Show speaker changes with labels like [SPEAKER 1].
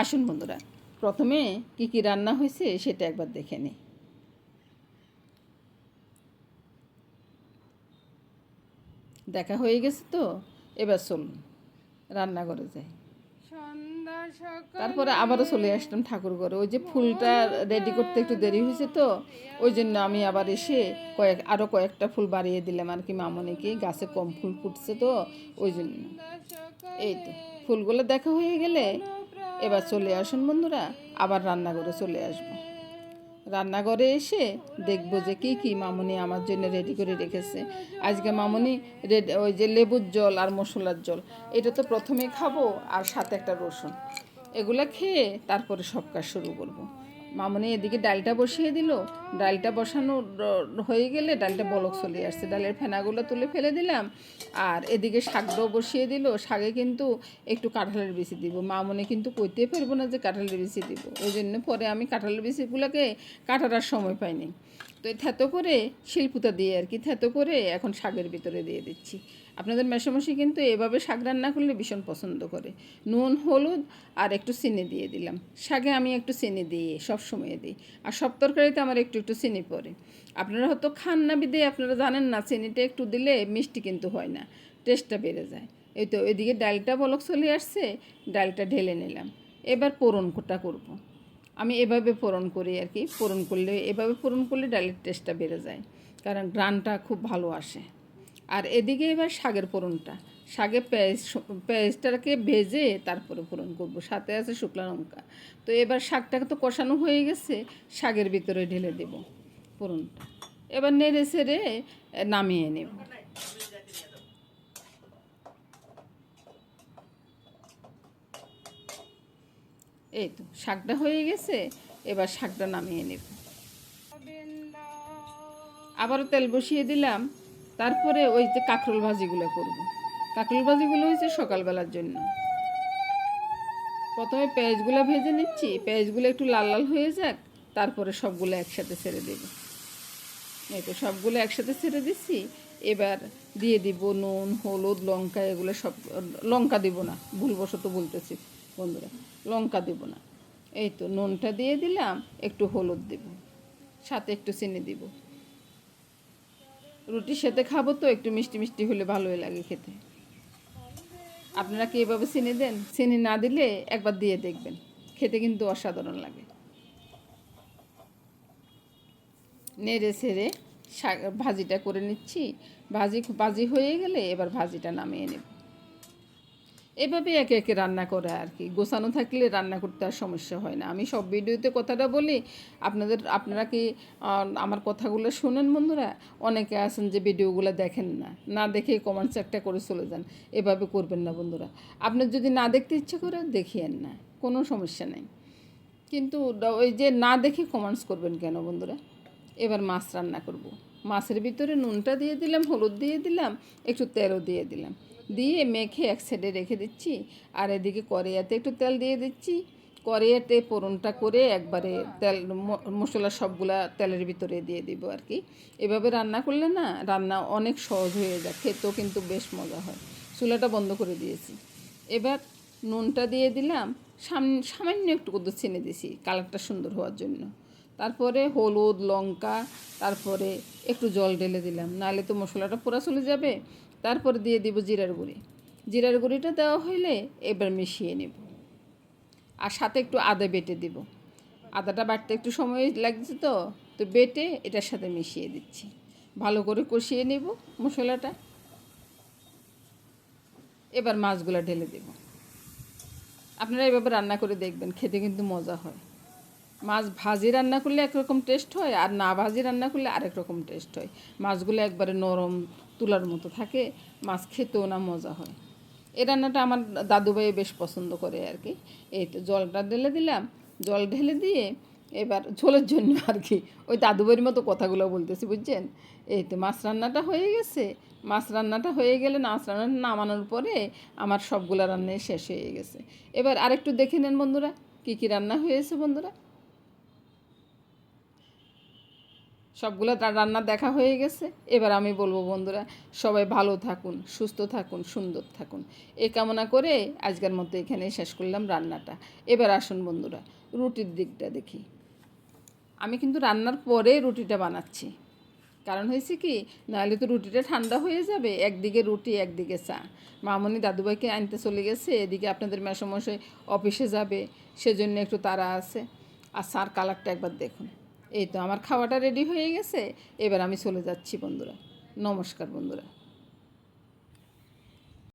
[SPEAKER 1] আসুন বন্ধুরা প্রথমে কি কি রান্না হয়েছে সেটা একবার দেখে নিই। দেখা হয়ে গেছে তো এবার চলুন রান্নাঘরে যাই। তারপরে আবারও চলে আসলাম ঠাকুর ঘরে। ওই যে ফুলটা রেডি করতে একটু দেরি হয়েছে তো ওই জন্য আমি আবার এসে কয়েক আরও কয়েকটা ফুল বাড়িয়ে দিলাম আর কি মামনিকে। গাছে কম ফুল ফুটছে তো ওই জন্য। এই তো ফুলগুলো দেখা হয়ে গেলে এবার চলে আসুন বন্ধুরা, আবার রান্নাঘরে চলে আসব। রান্নাঘরে এসে দেখব যে কি কি মামনি আমার জন্য রেডি করে রেখেছে। আজকে মামনি রেড ওই যে লেবুর জল আর মশলার জল, এটা তো প্রথমে খাব আর সাথে একটা রসুন। এগুলো খেয়ে তারপরে সব কাজ শুরু করব। মামনি এদিকে ডালটা বসিয়ে দিল। ডালটা বসানো হয়ে গেলে ডালটা বলক চলে আসছে। ডালের ফেনাগুলো তুলে ফেলে দিলাম। আর এদিকে শাকটাও বসিয়ে দিল। শাকে কিন্তু একটু কাঁঠালের বিচি দিব। মামনি কিন্তু কইতে পারব না যে কাঁঠালের বিচি দিব। ওই জন্য পরে আমি কাঁঠালের বিচিগুলোকে কাটার সময় পাইনি। তো এই থেতো করে শিল্পুতা দিয়ে আর কি, থেতো করে এখন শাকের ভিতরে দিয়ে দিচ্ছি। আপনাদের মেশামশি কিন্তু এভাবে শাক রান্না করলে ভীষণ পছন্দ করে। নুন, হলুদ আর একটু চিনি দিয়ে দিলাম। শাকে আমি একটু চিনি দিই সব সময় দিই। আর সব তরকারিতে আমার একটু একটু চিনি পড়ে। আপনারা হয়তো খান না বিদে, আপনারা জানেন না, চিনিটা একটু দিলে মিষ্টি কিন্তু হয় না। টেস্টটা বেড়ে যায়। এই তো এদিকে ডালটা বলক চলে আসছে, ডালটা ঢেলে নিলাম। এবার কোটা করব। আমি এভাবে ফোড়ন করি আর কি। ফোড়ন করলে, এভাবে ফোড়ন করলে ডালের টেস্টটা বেড়ে যায়। কারণ গ্রানটা খুব ভালো আসে। আর এদিকে এবার শাকের ফোড়নটা। শাকে পেঁয়াজ পেঁয়াজটাকে ভেজে তারপরে ফোড়ন করব। সাথে আছে শুকনো লঙ্কা। তো এবার শাকটাকে তো কষানো হয়ে গেছে, শাকের ভিতরে ঢেলে দেব ফোড়নটা। এবার নেড়ে সেড়ে নামিয়ে নেব। এই তো, শাকটা হয়ে গেছে, এবার শাকটা নামিয়ে নেব। আবারও তেল বসিয়ে দিলাম। তারপরে ওই যে কাঁকরোল ভাজিগুলো করব। কাঁকরোল ভাজিগুলো হয়েছে সকালবেলার জন্য। প্রথমে পেঁয়াজগুলো ভেজে নিচ্ছি, পেঁয়াজগুলো একটু লাল লাল হয়ে যাক, তারপরে সবগুলো একসাথে ছেড়ে দেব। এই তো সবগুলো একসাথে ছেড়ে দিচ্ছি, এবার দিয়ে দিব নুন, হলুদ, লঙ্কা, এগুলো সব, লঙ্কা দিব না, ভুলবশত বলতেছি বন্ধুরা, লঙ্কা দিব না। এই তো নুনটা দিয়ে দিলাম, একটু হলুদ দেব, সাথে একটু চিনি দিব। রুটির সাথে খাব তো, একটু মিষ্টি মিষ্টি হলে ভালোই লাগে খেতে। আপনারা কি এভাবে চিনি দেন? চিনি না দিলে একবার দিয়ে দেখবেন। খেতে কিন্তু অসাধারণ লাগে। নেড়ে শাক ভাজিটা করে নিচ্ছি। ভাজি ভাজি হয়ে গেলে এবার ভাজিটা নামিয়ে নেব। এভাবে একে একে রান্না করে আর কি গোছানো থাকলে রান্না করতে আর সমস্যা হয় না। আমি সব ভিডিওতে কথাটা বলি, আপনাদের, আপনারা কি আমার কথাগুলো শোনেন বন্ধুরা? অনেকে আছেন যে ভিডিওগুলো দেখেন না। না দেখে কমেন্টস একটা করে চলে যান। এভাবে করবেন না বন্ধুরা। আপনার যদি না দেখতে ইচ্ছে করে, দেখিয়েন না। কোনো সমস্যা নেই। কিন্তু ওই যে না দেখে কমেন্টস করবেন কেন বন্ধুরা? এবার মাছ রান্না করব। মাছের ভিতরে নুনটা দিয়ে দিলাম, হলুদ দিয়ে দিলাম, একটু তেলও দিয়ে দিলাম। দিয়ে মেখে এক সাইডে রেখে দিচ্ছি, আর এদিকে কড়াইয়াতে একটু তেল দিয়ে দিচ্ছি। কড়াইয়াতে পোড়নটা করে একবারে তেল মশলা সবগুলা তেলের ভিতরে দিয়ে দিব আর কি। এভাবে রান্না করলে না, রান্না অনেক সহজ হয়ে যায়, খেতেও কিন্তু বেশ মজা হয়। চুলাটা বন্ধ করে দিয়েছি। এবার নুনটা দিয়ে দিলাম, সাম- সামান্য একটু কত চিনি দিছি, কালারটা সুন্দর হওয়ার জন্য। তারপরে হলুদ, লঙ্কা, তারপরে একটু জল ঢেলে দিলাম। নাহলে তো মশলাটা পুরা চলে যাবে। তারপরে দিয়ে দিব জিরার গুঁড়ি। জিরার গুঁড়িটা দেওয়া হইলে এবার মিশিয়ে নেব। আর সাথে একটু আদা বেটে দিব। আদাটা বাটতে একটু সময় লাগছে তো তো বেটে এটার সাথে মিশিয়ে দিচ্ছি। ভালো করে কষিয়ে নেব মশলাটা। এবার মাছগুলো ঢেলে দেব। আপনারা এভাবে রান্না করে দেখবেন, খেতে কিন্তু মজা হয়। মাছ ভাজি রান্না করলে একরকম টেস্ট হয়, আর না ভাজি রান্না করলে আরেক রকম টেস্ট হয়। মাছগুলো একবারে নরম তুলার মতো থাকে, মাছ খেতেও না মজা হয়। এই রান্নাটা আমার দাদুভাই বেশ পছন্দ করে আর কি। এই তো জলটা ঢেলে দিলাম, জল ঢেলে দিয়ে এবার ঝোলের জন্য আর কি, ওই দাদুবাইয়ের মতো কথাগুলো বলতেছি, বুঝছেন? এই তো মাছ রান্নাটা হয়ে গেছে, মাছ রান্নাটা হয়ে গেলে মাছ রান্নাটা নামানোর পরে আমার সবগুলো রান্নাই শেষ হয়ে গেছে। এবার আরেকটু দেখে নেন বন্ধুরা, কী কী রান্না হয়েছে বন্ধুরা? সবগুলো তার রান্না দেখা হয়ে গেছে। এবার আমি বলব, বন্ধুরা, সবাই ভালো থাকুন, সুস্থ থাকুন, সুন্দর থাকুন। এ কামনা করে আজকের মতো এখানে শেষ করলাম রান্নাটা। এবার আসুন, বন্ধুরা, রুটির দিকটা দেখি। আমি কিন্তু রান্নার পরে রুটিটা বানাচ্ছি। কারণ হয়েছে কি, নাহলে তো রুটিটা ঠান্ডা হয়ে যাবে, একদিকে রুটি, একদিকে চা। মামনি দাদুভাইকে আনতে চলে গেছে, এদিকে আপনাদের মেসমশাই অফিসে যাবে, সেজন্য একটু তাড়া আছে। আর সার কালারটা একবার দেখুন। এই তো আমার খাওয়াটা রেডি হয়ে গেছে। এবার আমি চলে যাচ্ছি বন্ধুরা। নমস্কার বন্ধুরা।